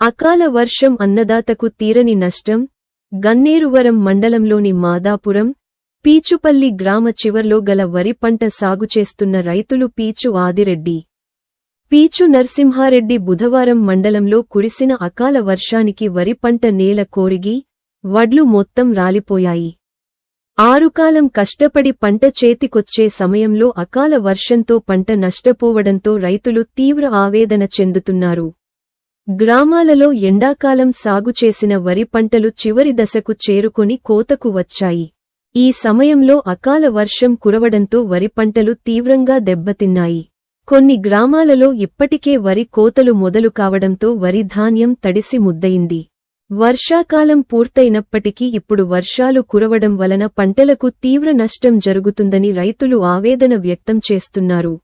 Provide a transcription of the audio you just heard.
అకాల వర్షం అన్నదాతకు తీరని నష్టం గన్నేరువరం మండలంలోని మాదాపురం పీచుపల్లి గ్రామ చివర్లో గల వరి పంట సాగు చేస్తున్న రైతులు పీచు ఆదిరెడ్డి. పీచు నరసింహారెడ్డి బుధవారం మండలంలో కురిసిన అకాల వర్షానికి వరి పంట నేల కోరిగి వడ్లు మొత్తం రాలిపోయాయి. ఆరుకాలం కష్టపడి పంట చేతికొచ్చే సమయంలో అకాల వర్షంతో పంట నష్టపోవడంతో రైతులు తీవ్ర ఆవేదన చెందుతున్నారు. గ్రామాలలో ఎండాకాలం సాగు చేసిన వరి పంటలు చివరి దశకు చేరుకొని కోతకు వచ్చాయి. ఈ సమయంలో అకాల వర్షం కురవడంతో వరి పంటలు తీవ్రంగా దెబ్బతిన్నాయి. కొన్ని గ్రామాలలో ఇప్పటికే వరి కోతలు మొదలు కావడంతో వరి ధాన్యం తడిసి ముద్దయింది. వర్షాకాలం పూర్తయినప్పటికీ ఇప్పుడు వర్షాలు కురవడం వలన పంటలకు తీవ్ర నష్టం జరుగుతుందని రైతులు ఆవేదన వ్యక్తం చేస్తున్నారు.